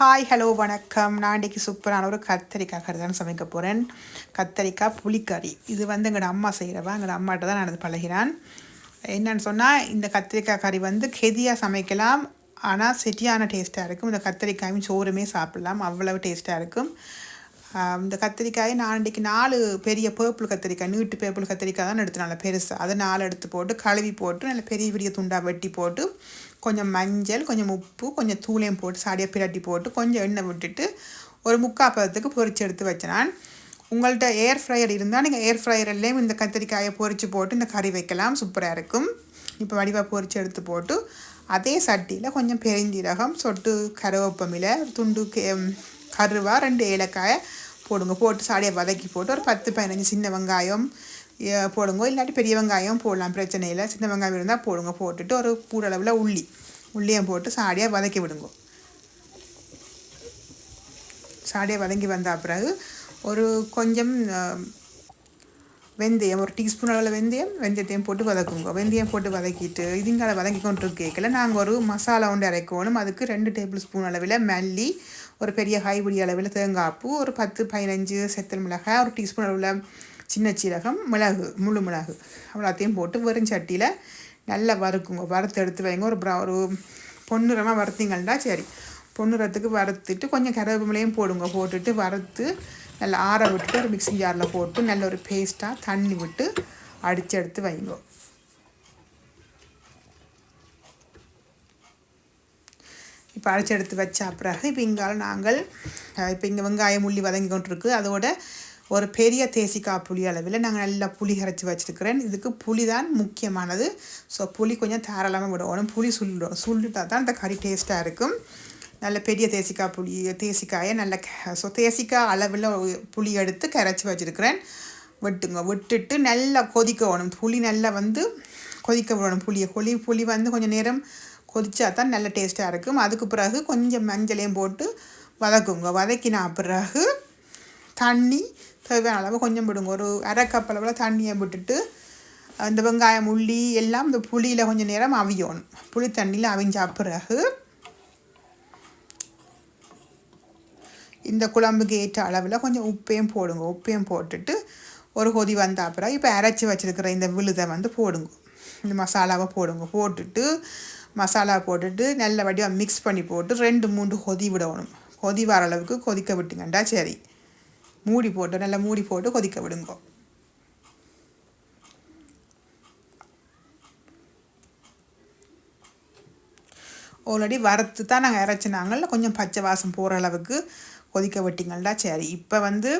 Hi hello வணக்கம். நான் இன்றைக்கி சூப்பரான ஒரு கத்தரிக்காய் கறி தான் சமைக்க போகிறேன் கத்தரிக்காய் புளிக்கறி. இது வந்து எங்களோட அம்மா செய்கிறவா எங்களோட அம்மாட்ட தான் நான் அது பழகிறான். என்னன்னு சொன்னால் இந்த கத்திரிக்காய் கறி வந்து கெதியாக சமைக்கலாம். ஆனால் செட்டியான டேஸ்ட்டாக இருக்கும். இந்த கத்திரிக்காயும் சோறுமே சாப்பிடலாம். அவ்வளவு டேஸ்ட்டாக இருக்கும். இந்த கத்திரிக்காயை நான் இன்றைக்கி நாலு பெரிய பேர்பிள் கத்திரிக்காய் நீட்டு பேர்பிள் கத்திரிக்காய் தான் எடுத்து நல்லா பெருசு. அதை நாலு எடுத்து போட்டு கழுவி போட்டு நல்ல பெரிய பெரிய துண்டாக வெட்டி போட்டு கொஞ்சம் மஞ்சள் கொஞ்சம் உப்பு கொஞ்சம் தூளையும் போட்டு சாடியாக பிரட்டி போட்டு கொஞ்சம் எண்ணெய் விட்டுட்டு ஒரு முக்கால் பதத்துக்கு பொறிச்சு எடுத்து வச்சேன். நான் உங்கள்கிட்ட ஏர் ஃப்ரையர் இருந்தால் நீங்கள் ஏர் ஃப்ரையர்லேயும் இந்த கத்திரிக்காயை பொறிச்சு போட்டு இந்த கறி வைக்கலாம் சூப்பராக இருக்கும். இப்போ வடிவாக பொறிச்சு எடுத்து போட்டு அதே சட்டியில் கொஞ்சம் பெருஞ்சீரகம் சொட்டு கருவேப்பமில துண்டு கே கருவா ரெண்டு ஏலக்காயை போடுங்க. போட்டு சாடியை வதக்கி போட்டு ஒரு பத்து பதினஞ்சு சின்ன வெங்காயம் போடுங்க. இல்லாட்டி பெரிய வெங்காயம் போடலாம் பிரச்சனை இல்லை. சின்ன வெங்காயம் இருந்தால் போடுங்க. போட்டுட்டு ஒரு கூடளவில் உள்ளி. உள்ளியம் போட்டு சாடியாக வதக்கி விடுங்க. சாடியாக வதங்கி வந்த பிறகு ஒரு கொஞ்சம் வெந்தயம் ஒரு டீஸ்பூன் அளவில் வெந்தயம் வெந்தயத்தையும் போட்டு வதக்குங்க. வெந்தயம் போட்டு வதக்கிட்டு இதுங்கால வதக்கி கொண்டு கேட்கல. நாங்கள் ஒரு மசாலா ஒன்று அரைக்கணும். அதுக்கு ரெண்டு டேபிள் ஸ்பூன் அளவில் மல்லி ஒரு பெரிய ஹைபிடி அளவில் தேங்காய்ப்பூ ஒரு பத்து பதினஞ்சு செத்தல் மிளகாய் ஒரு டீஸ்பூன் அளவில் சின்ன சீரகம் மிளகு முழு மிளகு அவ்வளோத்தையும் போட்டு வெறும் சட்டியில் நல்லா வறுக்குங்க. வறுத்து எடுத்து வைங்க. ஒரு ப்ரா ஒரு பொன்னிறமாக வறுத்தீங்கன்னா சரி. பொன்னிறத்துக்கு வறுத்துட்டு கொஞ்சம் கருவேப்பிலையும் போடுங்க. போட்டுட்டு வறுத்து நல்லா ஆற விட்டுட்டு ஒரு மிக்சி ஜாரில் போட்டு நல்ல ஒரு பேஸ்ட்டாக தண்ணி விட்டு அடித்து எடுத்து வைங்க. இப்போ அரைச்சி எடுத்து வச்ச பிறகு இப்போ இங்கால நாங்கள் இப்போ இங்கே வெங்காயம் உள்ளி வதங்கி கொண்டிருக்கு. அதோட ஒரு பெரிய தேசிக்காய் புளி அளவில் நாங்கள் நல்லா புளி கரைச்சி வச்சுருக்கிறேன். இதுக்கு புளி தான் முக்கியமானது. ஸோ புளி கொஞ்சம் தாராளமாக விடணும் புளி சுள்ளிடும் சுள்ளிட்டா தான் அந்த கறி டேஸ்ட்டாக இருக்கும். நல்ல பெரிய தேசிக்காய் புளி தேசிக்காயை நல்ல ஸோ தேசிக்காய் அளவில் புளி எடுத்து கரைச்சி வச்சுருக்கிறேன். விட்டுங்க. விட்டுட்டு நல்லா கொதிக்கணும் புளி நல்லா வந்து கொதிக்க விடணும் புளியை. புளி புளி வந்து கொஞ்சம் நேரம் கொதிச்சா தான் நல்ல டேஸ்ட்டாக இருக்கும். அதுக்கு பிறகு கொஞ்சம் மஞ்சளையும் போட்டு வதக்குங்க. வதக்கின பிறகு தண்ணி தேவையான அளவு கொஞ்சம் விடுங்க. ஒரு அரை கப் அளவில் தண்ணியை விட்டுட்டு அந்த வெங்காயம் உள்ளி எல்லாம் இந்த புளியில் கொஞ்சம் நேரம் அவியணும். புளி தண்ணியில் அவிஞ்ச பிறகு இந்த குழம்புக்கு ஏற்ற அளவில் கொஞ்சம் உப்பையும் போடுங்க. உப்பையும் போட்டுட்டு ஒரு கொதி வந்த அப்புறம் இப்போ அரைச்சி வச்சுருக்கிற இந்த விழுதை வந்து போடுங்க. இந்த மசாலாவை போடுங்க. போட்டுட்டு மசாலா போட்டுட்டு நல்ல வடிவாக மிக்ஸ் பண்ணி போட்டு ரெண்டு மூன்று கொதி விடணும். கொதி வர அளவுக்கு கொதிக்க விட்டுங்கண்டா. சரி. மூடி போட்டு நல்லா மூடி போட்டு கொதிக்க விடுங்க. ஆல்ரெடி வறுத்து தான் நாங்கள் இறச்சினாங்கல்ல கொஞ்சம் பச்சை வாசம் போகிற அளவுக்கு கொதிக்க விட்டிங்கள்டா சரி. இப்போ வந்து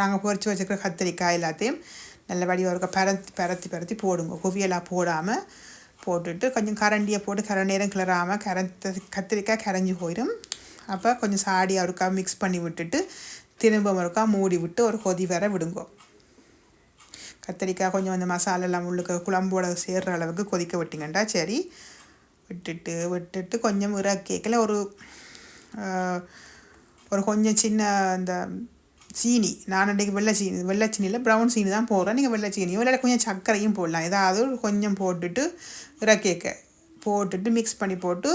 நாங்கள் பொரிச்சு வச்சுருக்கிற கத்திரிக்காய் எல்லாத்தையும் நல்லபடியாக இருக்க? பரத்தி பரத்தி பரத்தி போடுங்க. குவியெல்லாம் போடாமல் போட்டுட்டு கொஞ்சம் கரண்டியை போட்டு கர நேரம் கிளறாமல் கரத்த கத்திரிக்காய் கரைஞ்சி போயிடும் அப்போ கொஞ்சம் சாடியாக இருக்கா மிக்ஸ் பண்ணி விட்டுட்டு திரும்ப ஒருக்கா மூடி விட்டு ஒரு கொதி வர விடுங்க. கத்திரிக்காய் கொஞ்சம் அந்த மசாலாலாம் எல்லாம் உள்ளுக்க குழம்போட சேர்ற அளவுக்கு கொதிக்க விட்டிங்கண்டா சரி. விட்டுட்டு விட்டுட்டு கொஞ்சம் இறக்கேக்கில் ஒரு ஒரு கொஞ்சம் சின்ன அந்த சீனி. நான் அன்றைக்கி வெள்ளை சீனி வெள்ளை சீனியில் ப்ரௌன் சீனி தான் போடுறேன். நீங்கள் வெள்ளை சீனியும் இல்லை கொஞ்சம் சர்க்கரையும் போடலாம். ஏதாவது ஒரு கொஞ்சம் போட்டுட்டு இறக்கேக்க போட்டுட்டு மிக்ஸ் பண்ணி போட்டு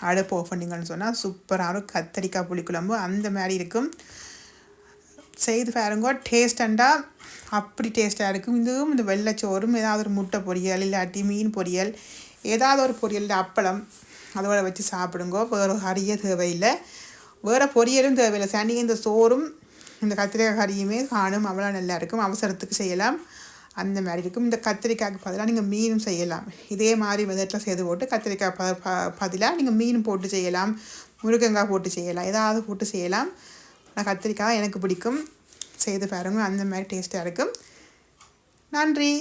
அடுப்பு ஆஃப் பண்ணிங்கன்னு சொன்னால் சூப்பராக இருக்கும் கத்தரிக்காய் புளிக்குழம்பு அந்த மாதிரி இருக்கும். செய்து பாருங்க. டேஸ்டண்டாக அப்படி டேஸ்ட்டாக இருக்கும். இதுவும் இந்த வெள்ளைச்சோறும் ஏதாவது ஒரு முட்டை பொரியல் இல்லாட்டி மீன் பொரியல் ஏதாவது ஒரு பொரியல் அப்பளம் அதோட வச்சு சாப்பிடுங்க. வேறு அரிய தேவையில்லை. வேறு பொரியலும் தேவையில்லை. சனி இந்த சோறும் இந்த கத்திரிக்காய் கறியுமே காணும் அவ்வளோ நல்லா இருக்கும் அவசரத்துக்கு செய்யலாம். அந்த மாதிரி இருக்கும். இந்த கத்திரிக்காய்க்கு பதிலாக நீங்கள் மீனும் செய்யலாம். இதே மாதிரி விதத்தில் செய்து போட்டு கத்திரிக்காய் ப பதிலாக நீங்கள் மீன் போட்டு செய்யலாம். முருங்கங்காய் போட்டு செய்யலாம். ஏதாவது போட்டு செய்யலாம். ஆனால் கத்திரிக்காய் எனக்கு பிடிக்கும். செய்து பாருங்கள் அந்த மாதிரி டேஸ்ட்டாக இருக்கும். நன்றி.